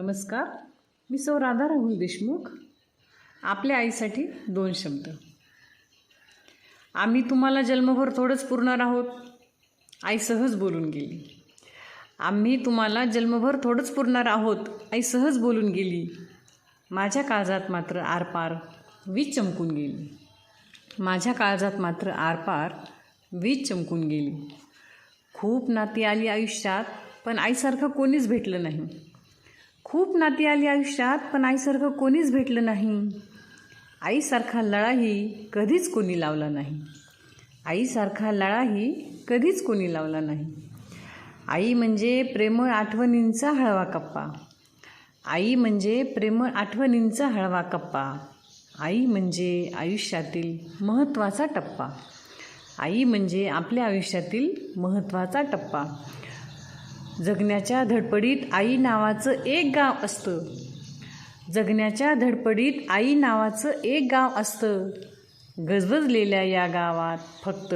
नमस्कार. मी सौ राधा राहुल देशमुख. आपल्या आईसाठी दोन शब्द. आम्ही तुम्हाला जन्मभर थोडंच पुरणार आहोत. आई सहज बोलून गेली. आम्ही तुम्हाला जन्मभर थोडंच पुरणार आहोत. आई सहज बोलून गेली. माझ्या काळजात मात्र आरपार वीज चमकून गेली. माझ्या काळजात मात्र आरपार वीज चमकून गेली. खूप नाती आली आयुष्यात पण आईसारखं कोणीच भेटलं नाही. खूप नाती आली आयुष्यात पण आईसारखं कोणीच भेटलं नाही. आईसारखा लळाही कधीच कोणी लावला नाही. आईसारखा लळाही कधीच कोणी लावला नाही. आई म्हणजे प्रेमळ आठवणींचा हळवा कप्पा. आई म्हणजे प्रेमळ आठवणींचा हळवा कप्पा. आई म्हणजे आयुष्यातील महत्त्वाचा टप्पा. आई म्हणजे आपल्या आयुष्यातील महत्त्वाचा टप्पा. जगण्याच्या धडपडीत आई नावाचं एक गाव असतं. जगण्याच्या धडपडीत आई नावाचं एक गाव असतं. गजबजलेल्या या गावात फक्त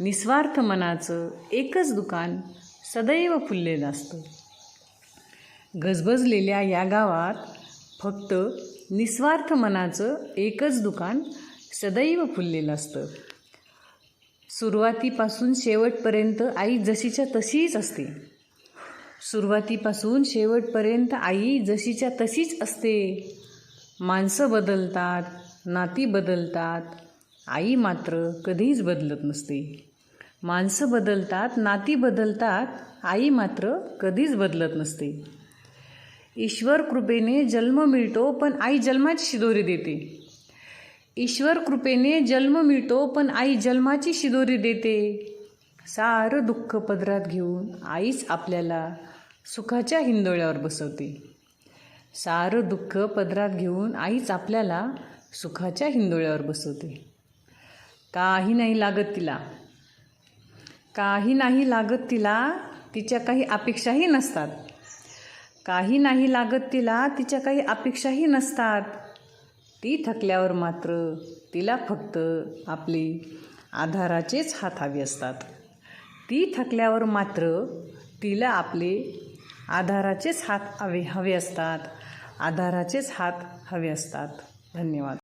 निस्वार्थ मनाचं एकच दुकान सदैव फुललेलं असतं. गजबजलेल्या या गावात फक्त निस्वार्थ मनाचं एकच दुकान सदैव फुललेलं असतं. सुरुवातीपासून शेवटपर्यंत आई जशीच्या तशीच असते. सुरुवातीपासून शेवटपर्यंत आई जशीच्या तशीच असते. माणसं बदलतात नाती बदलतात आई मात्र कधीच बदलत नसते. माणसं बदलतात नाती बदलतात आई मात्र कधीच बदलत नसते. ईश्वर कृपेने जन्म मिळतो पण आई जन्माची शिदोरी देते. ईश्वर कृपेने जन्म मिळतो पण आई जन्माची शिदोरी देते. सारं दुःख पदरात घेऊन आईच आपल्याला सुखाच्या हिंदोळ्यावर बसवते. सारं दुःख पदरात घेऊन आईच आपल्याला सुखाच्या हिंदोळ्यावर बसवते. काही नाही लागत तिला. काही नाही लागत तिला तिच्या काही अपेक्षाही नसतात. काही नाही लागत तिला तिच्या काही अपेक्षाही नसतात. ती थकल्यावर मात्र तिला फक्त आपली आधाराचेच हात हवे असतात. ती थकल्यावर मात्र तिला आपले आधाराचेच हात हवे हवे असतात. आधाराचेच हात हवे असतात. धन्यवाद.